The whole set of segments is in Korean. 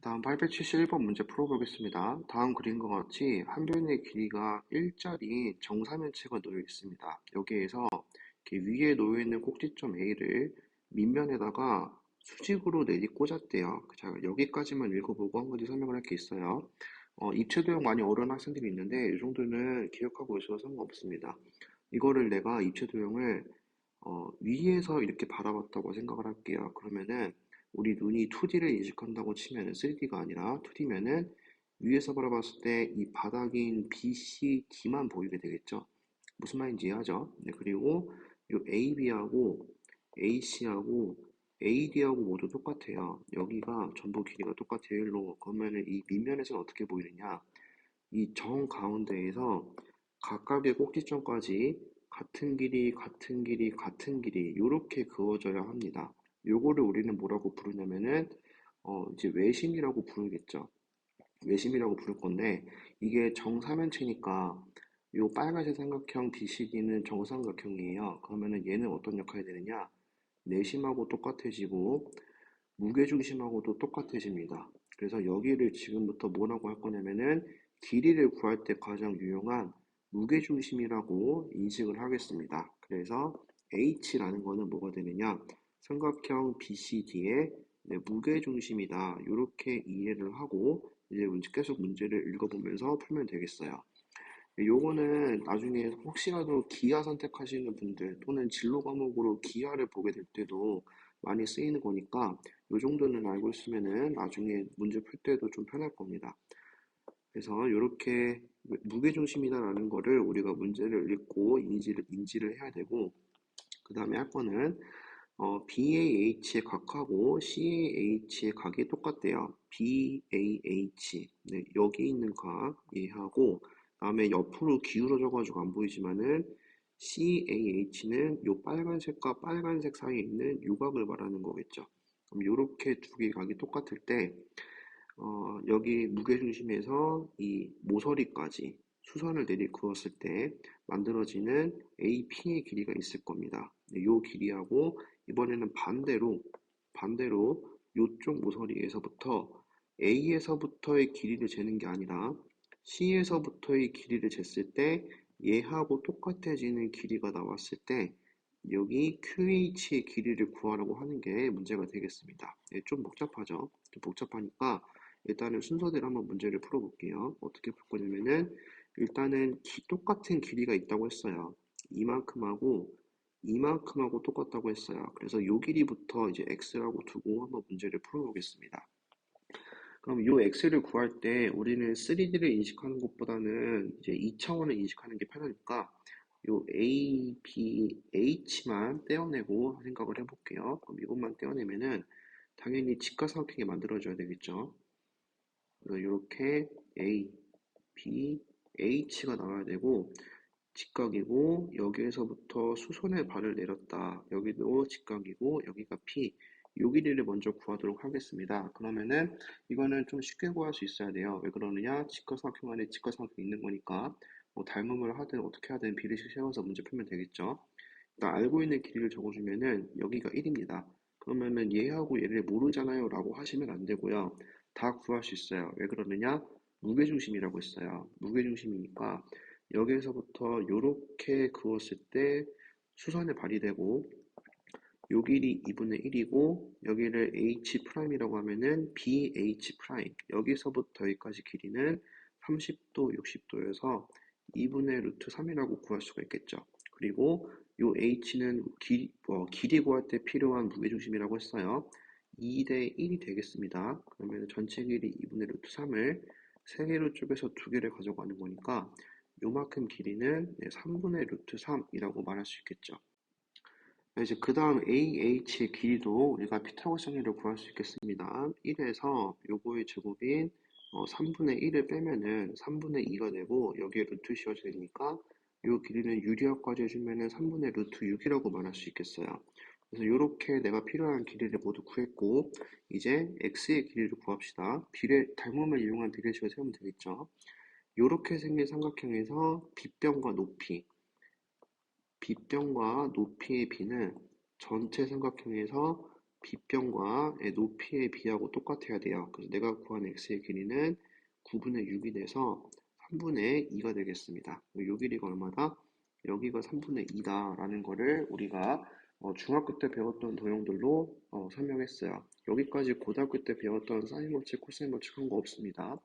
다음 871번 문제 풀어보겠습니다. 다음 그림과 같이 한 변의 길이가 일자리인 정사면체가 놓여 있습니다. 여기에서 위에 놓여 있는 꼭지점 A를 밑면에다가 수직으로 내리 꽂았대요. 자, 여기까지만 읽어보고 한 가지 설명을 할 게 있어요. 어, 입체 도형 많이 어려운 학생들이 있는데 이 정도는 기억하고 있어도 상관없습니다. 이거를 내가 입체 도형을 어, 위에서 이렇게 바라봤다고 생각을 할게요. 그러면은 우리 눈이 2D를 인식한다고 치면은 3D가 아니라 2D면은 위에서 바라봤을 때 이 바닥인 BCD만 보이게 되겠죠. 무슨 말인지 이해하죠? 네, 그리고 요 AB하고 AC하고 AD하고 모두 똑같아요. 여기가 전부 길이가 똑같아요. 일로. 그러면은 이 밑면에서는 어떻게 보이느냐? 이 정 가운데에서 각각의 꼭지점까지 같은 길이, 같은 길이, 같은 길이 이렇게 그어져야 합니다. 요거를 우리는 뭐라고 부르냐면은 어 이제 외심이라고 부르겠죠. 외심이라고 부를 건데 이게 정사면체니까 요 빨간색 삼각형 BCD는 정삼각형이에요. 그러면은 얘는 어떤 역할이 되느냐? 내심하고 똑같아지고 무게중심하고도 똑같아집니다. 그래서 여기를 지금부터 뭐라고 할 거냐면은 길이를 구할 때 가장 유용한 무게중심이라고 인식을 하겠습니다. 그래서 H라는 거는 뭐가 되느냐? 삼각형 BCD의 네, 무게 중심이다. 이렇게 이해를 하고 이제 계속 문제를 읽어보면서 풀면 되겠어요. 요거는 나중에 혹시라도 기하 선택하시는 분들 또는 진로 과목으로 기하를 보게 될 때도 많이 쓰이는 거니까 요 정도는 알고 있으면은 나중에 문제 풀 때도 좀 편할 겁니다. 그래서 이렇게 무게중심이다라는 거를 우리가 문제를 읽고 인지를, 인지를 해야 되고 그 다음에 할 거는 어, BAH의 각하고 CAH의 각이 똑같대요. BAH. 네, 여기 있는 각 이해하고 다음에 옆으로 기울어져가지고 안 보이지만은 CAH는 요 빨간색과 빨간색 사이에 있는 요각을 말하는 거겠죠. 그럼 요렇게 두 개 각이 똑같을 때 어, 여기 무게중심에서 이 모서리까지 수선을 내리 그었을 때 만들어지는 AP의 길이가 있을 겁니다. 이 길이하고 이번에는 반대로 반대로 이쪽 모서리에서부터 A에서부터의 길이를 재는 게 아니라 C에서부터의 길이를 쟀을 때 얘하고 똑같아지는 길이가 나왔을 때 여기 QH의 길이를 구하라고 하는 게 문제가 되겠습니다. 네, 좀 복잡하죠? 좀 복잡하니까 일단은 순서대로 한번 문제를 풀어볼게요. 어떻게 풀 거냐면은 일단은 기, 똑같은 길이가 있다고 했어요. 이만큼하고 이만큼하고 똑같다고 했어요. 그래서 요 길이부터 이제 x라고 두고 한번 문제를 풀어보겠습니다. 그럼 요 x를 구할 때 우리는 3D를 인식하는 것보다는 이제 2차원을 인식하는 게 편하니까 요 a, b, h만 떼어내고 생각을 해볼게요. 그럼 이것만 떼어내면은 당연히 직각삼각형이 만들어져야 되겠죠. 그래서 이렇게 a, b, h가 나와야 되고 직각이고 여기에서부터 수선의 발을 내렸다. 여기도 직각이고 여기가 P. 요 길이를 먼저 구하도록 하겠습니다. 그러면은 이거는 좀 쉽게 구할 수 있어야 돼요. 왜 그러느냐? 직각삼각형 안에 직각삼각형 있는 거니까 뭐 닮음을 하든 어떻게 하든 비례식 세워서 문제 풀면 되겠죠. 일단 알고 있는 길이를 적어주면은 여기가 1입니다. 그러면은 얘하고 얘를 모르잖아요 라고 하시면 안 되고요. 다 구할 수 있어요. 왜 그러느냐? 무게중심이라고 했어요. 무게중심이니까 여기에서부터 이렇게 그었을 때 수선에 발휘되고 요 길이 2분의 1이고 여기를 h'이라고 하면은 bh' 여기서부터 여기까지 길이는 30도, 60도여서 2분의 루트 3이라고 구할 수가 있겠죠. 그리고 요 h는 길, 어, 길이 구할 때 필요한 무게중심이라고 했어요. 2대 1이 되겠습니다. 그러면 전체 길이 2분의 루트 3을 3개로 쪼개서 2개를 가져가는 거니까 요만큼 길이는 3분의 루트 3이라고 말할 수 있겠죠. 이제 그 다음 AH의 길이도 우리가 피타고라스 정리를 구할 수 있겠습니다. 1에서 요거의 제곱인 3분의 어, 1을 빼면은 3분의 2가 되고 여기에 루트 씌워져 되니까 요 길이는 유리화까지 해주면은 3분의 루트 6이라고 말할 수 있겠어요. 그래서 이렇게 내가 필요한 길이를 모두 구했고 이제 x의 길이를 구합시다. 비례 닮음을 이용한 비례식을 세우면 되겠죠. 이렇게 생긴 삼각형에서 빗변과 높이 빗변과 높이의 비는 전체 삼각형에서 빗변과의 높이의 비하고 똑같아야 돼요. 그래서 내가 구한 x의 길이는 9분의 6이 돼서 3분의 2가 되겠습니다. 요 길이가 얼마다? 여기가 3분의 2다 라는 거를 우리가 어, 중학교 때 배웠던 도형들로 어, 설명했어요. 여기까지 고등학교 때 배웠던 사인 법칙, 코사인 법칙 한거 없습니다.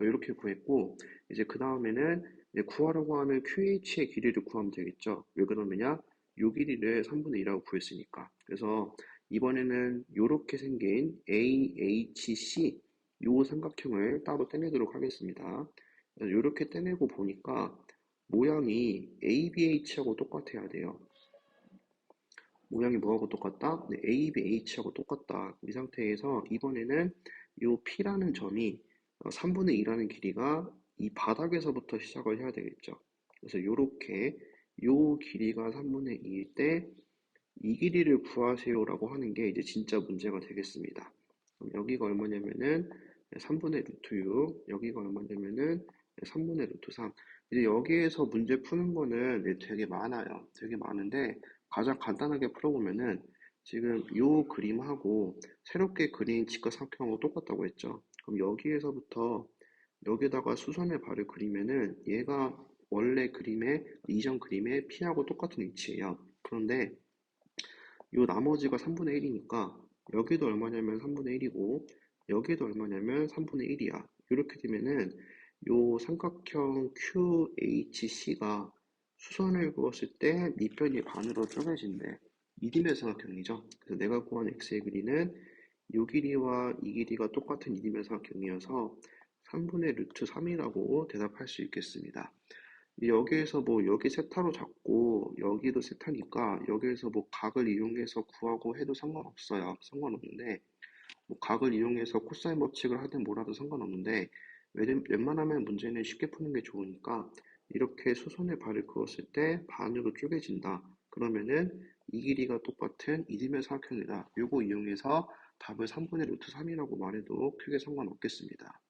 이렇게 구했고 이제 그 다음에는 구하려고 하는 QH의 길이를 구하면 되겠죠. 왜 그러느냐? 요 길이를 3분의 2라고 구했으니까. 그래서 이번에는 이렇게 생긴 AHC 요 삼각형을 따로 떼내도록 하겠습니다. 이렇게 떼내고 보니까 모양이 ABH하고 똑같아야 돼요. 모양이 뭐하고 똑같다? 네, ABH하고 똑같다. 이 상태에서 이번에는 이 P라는 점이 3분의 2라는 길이가 이 바닥에서부터 시작을 해야 되겠죠. 그래서 이렇게 이 길이가 3분의 2일 때 이 길이를 구하세요라고 하는 게 이제 진짜 문제가 되겠습니다. 여기가 얼마냐면은 3분의 루트 6, 여기가 얼마냐면은 3분의 루트 3. 이제 여기에서 문제 푸는 거는 되게 많아요. 되게 많은데 가장 간단하게 풀어보면은 지금 이 그림하고 새롭게 그린 직각삼각형하고 똑같다고 했죠. 그럼 여기에서부터 여기다가 수선의 발을 그리면은 얘가 원래 그림의 이전 그림의 P하고 똑같은 위치예요. 그런데 요 나머지가 3분의 1이니까 여기도 얼마냐면 3분의 1이고 여기도 얼마냐면 3분의 1이야. 이렇게 되면은 요 삼각형 QHC가 수선을 그었을 때 밑변이 반으로 쪼개진대. 이디메 삼각형이죠. 그래서 내가 구한 x의 길이는 요 길이와 이 길이가 똑같은 이디메 삼각형이어서 3분의 루트 3이라고 대답할 수 있겠습니다. 여기에서 뭐 여기 세타로 잡고 여기도 세타니까 여기에서 뭐 각을 이용해서 구하고 해도 상관없어요. 상관없는데 뭐 각을 이용해서 코사인 법칙을 하든 뭐라도 상관없는데 웬만하면 문제는 쉽게 푸는 게 좋으니까 이렇게 수선의 발을 그었을 때 반으로 쪼개진다. 그러면은 이 길이가 똑같은 이디메 사각형이다. 요거 이용해서 답을 3분의 루트 3이라고 말해도 크게 상관없겠습니다.